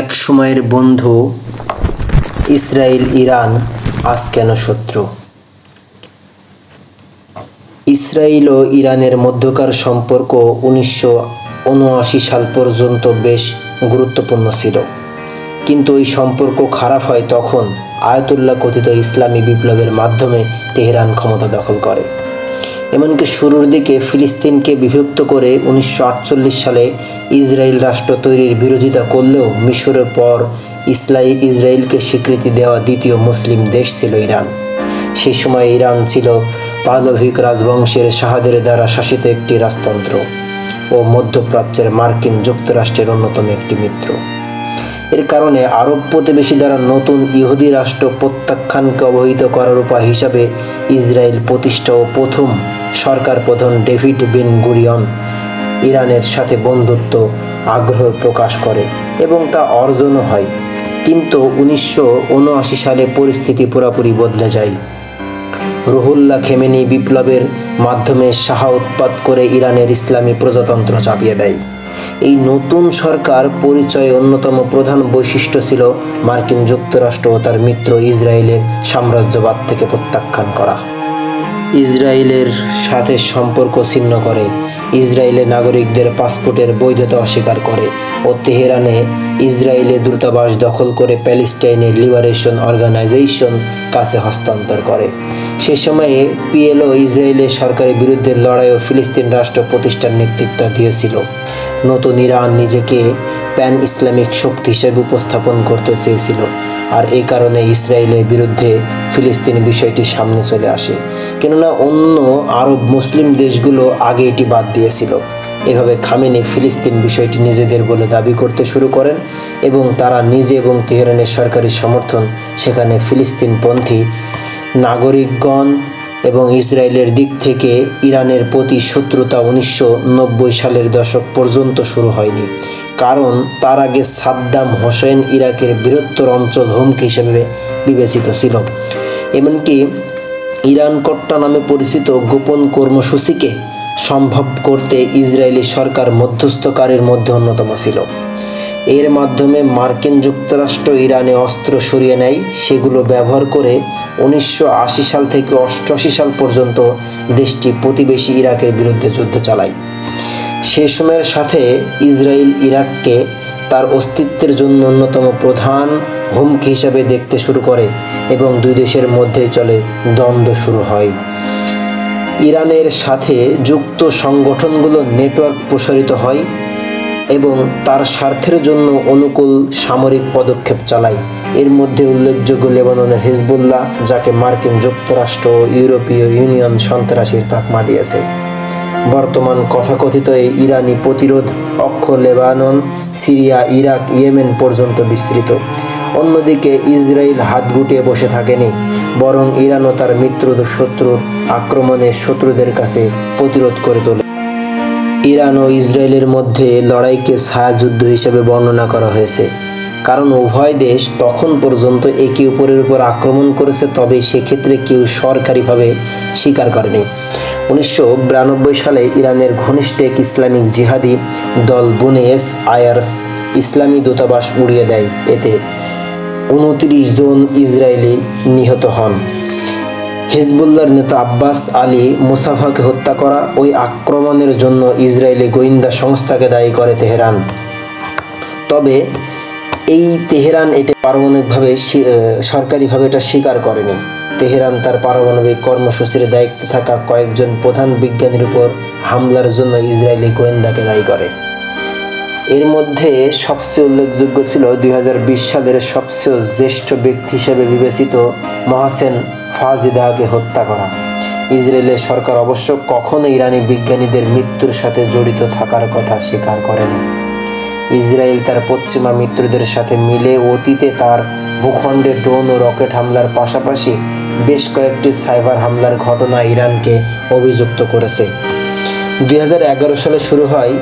এক বন্ধু, Israel, Iran, আজ কেন শত্রু? ইসরায়েল ও ইরানের মধ্যকার সম্পর্ক উনিশশো উনআশি সাল পর্যন্ত বেশ গুরুত্বপূর্ণ ছিল। কিন্তু এই সম্পর্ক খারাপ হয় তখন আয়াতুল্লাহ কথিত ইসলামী বিপ্লবের মাধ্যমে তেহরান ক্ষমতা দখল করে। এমনকি শুরুর দিকে ফিলিস্তিনকে বিভক্ত করে উনিশশো আটচল্লিশ সালে ইসরায়েল রাষ্ট্র তৈরির বিরোধিতা করলেও মিশরের পর ইসলাই ইসরায়েলকে স্বীকৃতি দেওয়া দ্বিতীয় মুসলিম দেশ ছিল ইরান। সেই সময় ইরান ছিল পালভিক রাজবংশের শাহাদের দ্বারা শাসিত একটি রাজতন্ত্র ও মধ্যপ্রাচ্যের মার্কিন যুক্তরাষ্ট্রের অন্যতম একটি মিত্র। এর কারণে আরব প্রতিবেশী দ্বারা নতুন ইহুদি রাষ্ট্র প্রত্যাখ্যানকে অবহিত করার উপায় হিসাবে ইসরায়েল প্রতিষ্ঠা ও প্রথম সরকার প্রধান ডেভিড বিন গুরিয়ন ইরানের সাথে বন্ধুত্ব, আগ্রহ প্রকাশ করে এবং তা অর্জনও হয়। কিন্তু উনিশশো উনআশি সালে পরিস্থিতি পুরোপুরি বদলে যায়। রুহুল্লাহ খেমেনি বিপ্লবের মাধ্যমে সাহা উৎপাত করে ইরানের ইসলামী প্রজাতন্ত্র চাপিয়ে দেয়। এই নতুন সরকার পরিচয়ে অন্যতম প্রধান বৈশিষ্ট্য ছিল মার্কিন যুক্তরাষ্ট্র ও তার মিত্র ইসরায়েলের সাম্রাজ্যবাদ থেকে প্রত্যাখ্যান করা। ইসরায়েলের সাথে সম্পর্ক ছিন্ন করে ইসরায়েলের নাগরিকদের পাসপোর্টের বৈধতা অস্বীকার করে ও তেহরানে ইসরায়েলের দূতাবাস দখল করে প্যালেস্টাইনের লিবারেশন অর্গানাইজেশন কাছে হস্তান্তর করে। সে সময়ে পিএলও ইসরায়েলের সরকারের বিরুদ্ধে লড়াই ও ফিলিস্তিন রাষ্ট্র প্রতিষ্ঠার নেতৃত্ব দিয়েছিল। নতুন ইরান নিজেকে প্যান ইসলামিক শক্তি হিসেবে উপস্থাপন করতে চেয়েছিল আর এই কারণে ইসরায়েলের বিরুদ্ধে ফিলিস্তিন বিষয়টি সামনে চলে আসে। কেননা অন্য আরব মুসলিম দেশগুলো আগে এটি বাদ দিয়েছিল। এভাবে খামেনি ফিলিস্তিন বিষয়টি নিজেদের বলে দাবি করতে শুরু করেন এবং তারা নিজে এবং তেহরানের সরকারি সমর্থন সেখানে ফিলিস্তিনপন্থী নাগরিকগণ এবং ইসরায়েলের দিক থেকে ইরানের প্রতি শত্রুতা উনিশশো নব্বই সালের দশক পর্যন্ত শুরু হয়নি। কারণ তার আগে সাদ্দাম হোসেন ইরাকের বৃহত্তর অঞ্চল হুমকি হিসেবে বিবেচিত ছিল। এমনকি ইরান কট্টা নামে পরিচিত গোপন কর্মসূচিকে সম্ভব করতে ইসরায়েলি সরকার মধ্যস্থকারীর মধ্যে অন্যতম ছিল। এর মাধ্যমে মার্কিন যুক্তরাষ্ট্র ইরানে অস্ত্র সরিয়ে নেয়। সেগুলো ব্যবহার করে উনিশশো আশি সাল থেকে অষ্টআশি সাল পর্যন্ত দেশটি প্রতিবেশী ইরাকের বিরুদ্ধে যুদ্ধ চালায়। সে সময়ের সাথে ইসরায়েল ইরাককে তার অস্তিত্বের জন্য অন্যতম প্রধান হুমকি হিসাবে দেখতে শুরু করে এবং দুই দেশের মধ্যে চলে দ্বন্দ্ব শুরু হয়। ইরানের সাথে যুক্ত সংগঠনগুলো নেটওয়ার্ক প্রসারিত হয়। এবং তার স্বার্থের জন্য অনুকূল সামরিক পদক্ষেপ চালায়। এর মধ্যে উল্লেখযোগ্য লেবাননের হিজবুল্লাহ, যাকে মার্কিন যুক্তরাষ্ট্র ইউরোপীয় ইউনিয়ন সন্ত্রাসীর তাকমা দিয়েছে। বর্তমান কথাকথিত এই ইরানি প্রতিরোধ অক্ষ লেবানন, সিরিয়া, ইরাক, ইয়েমেন পর্যন্ত বিস্তৃত। অন্যদিকে ইসরায়েল হাত গুটিয়ে বসে থাকেনি, বরং ইরানও তার মিত্র শত্রুর আক্রমণে শত্রুদের কাছে প্রতিরোধ করে তোলে। ইরান ও ইসরায়েলের মধ্যে লড়াইকে ছায়াযুদ্ধ হিসেবে বর্ণনা করা হয়েছে। কারণ উভয় দেশ তখন পর্যন্ত একে অপরের উপর আক্রমণ করেছে, তবে সেক্ষেত্রে কেউ সরকারিভাবে স্বীকার করেনি। উনিশশো বিরানব্বই সালে ইরানের ঘনিষ্ঠ এক ইসলামিক জিহাদি দল বুনেস আয়ার্স ইসলামী দূতাবাস উড়িয়ে দেয়। এতে উনত্রিশ জন ইসরায়েলি নিহত হন। হিজবুল্লার নেতা আব্বাস আলী মুসাফাকে হত্যা করা ওই আক্রমণের জন্য ইসরায়েলি গোয়েন্দা সংস্থাকে দায়ী করে তেহরান। তবে এই তেহরান এটা পারমাণবিকভাবে সরকারিভাবে এটা স্বীকার করেনি। তেহরান তার পারমাণবিক কর্মসূচির দায়িত্বে থাকা কয়েকজন প্রধান বিজ্ঞানীর উপর হামলার জন্য ইসরায়েলি গোয়েন্দাকে দায়ী করে। এর মধ্যে সবচেয়ে উল্লেখযোগ্য ছিল দুই হাজার বিশ সালের সবচেয়ে জ্যেষ্ঠ ব্যক্তি হিসেবে বিবেচিত মহাসেন ফাজিদাকে হত্যা করা। ইসরায়েলের সরকার অবশ্য কখনো ইরানি বিজ্ঞানীদের মৃত্যুর সাথে জড়িত থাকার কথা স্বীকার করেনি। ইসরায়েল তার পশ্চিমা মিত্রদের সাথে মিলে অতীতে তার ভূখণ্ডে ড্রোন ও রকেট হামলার পাশাপাশি বেশ কয়েকটি সাইবার হামলার ঘটনা ইরানকে অভিযুক্ত করেছে। দুই হাজার এগারো সালে শুরু হয়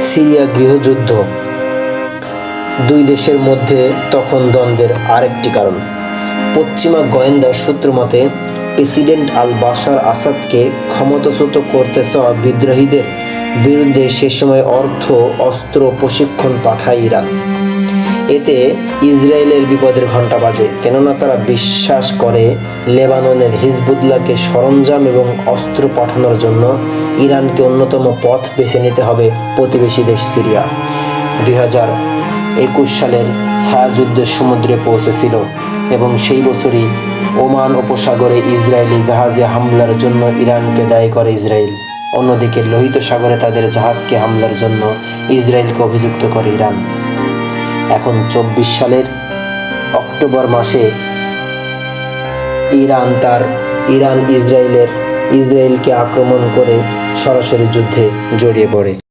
সিরিয়া গৃহযুদ্ধ। দুই দেশের মধ্যে তখন দ্বন্দ্বের আরেকটি কারণ। পশ্চিমা গোয়েন্দা সূত্র মতে, প্রেসিডেন্ট আল বাশার আসাদকে ক্ষমতাচ্যুত করতে চাওয়া বিদ্রোহীদের বিরুদ্ধে সে সময় অর্থ, অস্ত্র প্রশিক্ষণ পাঠায় ইরান। এতে ইসরায়েলের বিপদের ঘণ্টা বাজে, কেননা তারা বিশ্বাস করে লেবাননের হিজবুল্লাহকে সরঞ্জাম এবং অস্ত্র পাঠানোর জন্য ইরানকে অন্যতম পথ বেছে নিতে হবে প্রতিবেশী দেশ সিরিয়া। দুই হাজার একুশ সালের ছায়াযুদ্ধের সমুদ্রে পৌঁছেছিল এবং সেই বছরই ওমান উপসাগরে ইসরায়েলি জাহাজে হামলার জন্য ইরানকে দায়ী করে ইসরায়েল। অন্যদিকে লোহিত সাগরে তাদের জাহাজকে হামলার জন্য ইসরায়েলকে অভিযুক্ত করে ইরান। এখন চব্বিশ সালের অক্টোবর মাসে ইরান তার ইরান ইসরায়েলের ইসরায়েলকে আক্রমণ করে সরাসরি যুদ্ধে জড়িয়ে পড়ে।